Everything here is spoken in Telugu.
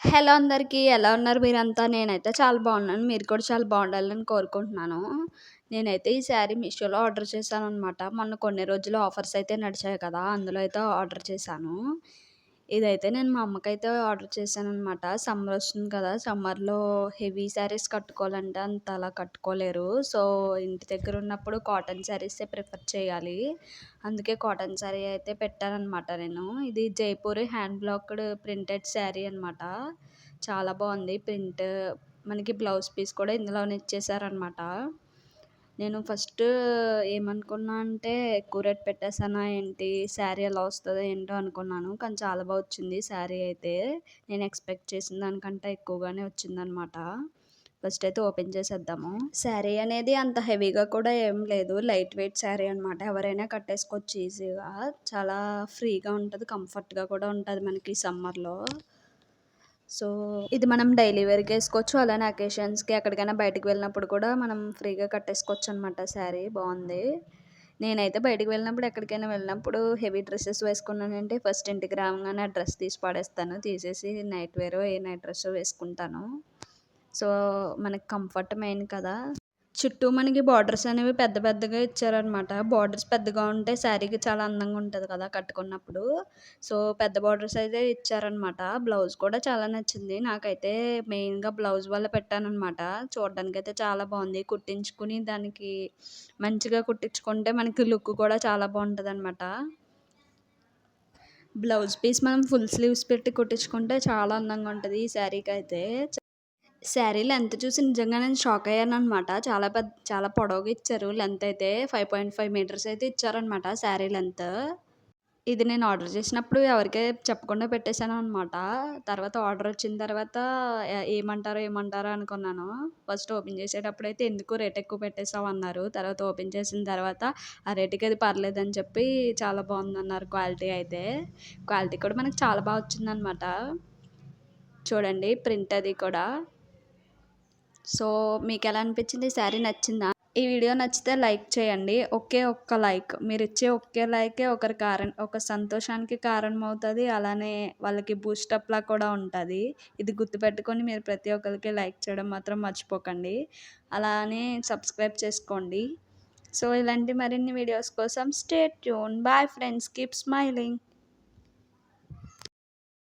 హలో అందరికీ ఎలా ఉన్నారు మీరంతా? నేనైతే చాలా బాగున్నాను. మీరు కూడా చాలా బాగుండాలని కోరుకుంటున్నాను. నేనైతే ఈ శారీ మీషోలో ఆర్డర్ చేశాను అనమాట మొన్న కొన్ని రోజులు ఆఫర్స్ అయితే నడిచాయి కదా అందులో అయితే ఆర్డర్ చేశాను. ఇదైతే నేను మా అమ్మకైతే ఆర్డర్ చేశాను అనమాట సమ్మర్ వస్తుంది కదా సమ్మర్లో హెవీ శారీస్ కట్టుకోవాలంటే అంత అలా కట్టుకోలేరు. సో ఇంటి దగ్గర ఉన్నప్పుడు కాటన్ శారీసే ప్రిఫర్ చేయాలి. అందుకే కాటన్ శారీ అయితే పెట్టానమాట నేను. ఇది Jaipur hand blocked printed sari అనమాట చాలా బాగుంది. ప్రింట్ మనకి బ్లౌజ్ పీస్ కూడా ఇందులోనే ఇచ్చేసారనమాట నేను ఫస్ట్ ఏమనుకున్నా అంటే ఎక్కువ రేట్ పెట్టేసానా ఏంటి శారీ ఎలా వస్తుందో ఏంటో అనుకున్నాను. కానీ చాలా బాగా వచ్చింది శారీ అయితే. నేను ఎక్స్పెక్ట్ చేసిన దానికంటే ఎక్కువగానే వచ్చిందనమాట ఫస్ట్ అయితే ఓపెన్ చేసేద్దాము. శారీ అనేది అంత హెవీగా కూడా ఏం లేదు. లైట్ వెయిట్ శారీ అనమాట ఎవరైనా కట్టేసుకోవచ్చు ఈజీగా. చాలా ఫ్రీగా ఉంటుంది కంఫర్ట్గా కూడా ఉంటుంది మనకి సమ్మర్లో. సో ఇది మనం డైలీ వేర్కి వేసుకోవచ్చు అలానే అకేషన్స్కి ఎక్కడికైనా బయటకు వెళ్ళినప్పుడు కూడా మనం ఫ్రీగా కట్టేసుకోవచ్చు అనమాట శారీ. బాగుంది నేనైతే బయటకు వెళ్ళినప్పుడు ఎక్కడికైనా వెళ్ళినప్పుడు హెవీ డ్రెస్సెస్ వేసుకున్నానంటే ఫస్ట్ ఇంటికి రాగానే ఆ డ్రెస్ తీసి పడేస్తాను. తీసేసి నైట్ వేర్ ఏ నైట్ డ్రెస్ వేసుకుంటాను. సో మనకి కంఫర్ట్ మెయిన్ కదా. చుట్టూ మనకి బార్డర్స్ అనేవి పెద్ద పెద్దగా ఇచ్చారనమాట బార్డర్స్ పెద్దగా ఉంటే శారీకి చాలా అందంగా ఉంటుంది కదా కట్టుకున్నప్పుడు. సో పెద్ద బార్డర్స్ అయితే ఇచ్చారనమాట బ్లౌజ్ కూడా చాలా నచ్చింది. నాకైతే మెయిన్గా బ్లౌజ్ వల్ల పెట్టానమాట చూడడానికైతే అయితే చాలా బాగుంది. కుట్టించుకుని దానికి మంచిగా కుట్టించుకుంటే మనకి లుక్ కూడా చాలా బాగుంటుంది అనమాట బ్లౌజ్ పీస్ మనం ఫుల్ స్లీవ్స్ పెట్టి కుట్టించుకుంటే చాలా అందంగా ఉంటుంది ఈ శారీకి అయితే శారీ లెంత్ చూసి నిజంగా నేను షాక్ అయ్యాను అనమాట చాలా పెద్ద చాలా పొడవుగా ఇచ్చారు. లెంత్ అయితే ఫైవ్ పాయింట్ ఫైవ్ మీటర్స్ అయితే ఇచ్చారనమాట శారీ లెంత్. ఇది నేను ఆర్డర్ చేసినప్పుడు ఎవరికే చెప్పకుండా పెట్టేశాను అనమాట తర్వాత ఆర్డర్ వచ్చిన తర్వాత ఏమంటారో ఏమంటారో అనుకున్నాను. ఫస్ట్ ఓపెన్ చేసేటప్పుడు అయితే ఎందుకు రేట్ ఎక్కువ పెట్టేసావు అన్నారు. తర్వాత ఓపెన్ చేసిన తర్వాత ఆ రేటుకి అది పర్లేదని చెప్పి చాలా బాగుందన్నారు క్వాలిటీ అయితే. క్వాలిటీ కూడా మనకు చాలా బాగా వచ్చిందనమాట చూడండి ప్రింట్ అది కూడా. సో మీకు ఎలా అనిపించింది శారీ నచ్చిందా? ఈ వీడియో నచ్చితే లైక్ చేయండి. ఒకే ఒక్క లైక్. మీరు ఇచ్చే ఒకే లైకే ఒకరి కారణం ఒక సంతోషానికి కారణం అవుతుంది అలానే వాళ్ళకి బూస్టప్లా కూడా ఉంటుంది. ఇది గుర్తుపెట్టుకొని మీరు ప్రతి ఒక్కరికి లైక్ చేయడం మాత్రం మర్చిపోకండి. అలానే సబ్స్క్రైబ్ చేసుకోండి. సో ఇలాంటి మరిన్ని వీడియోస్ కోసం stay tuned. Bye friends. Keep smiling.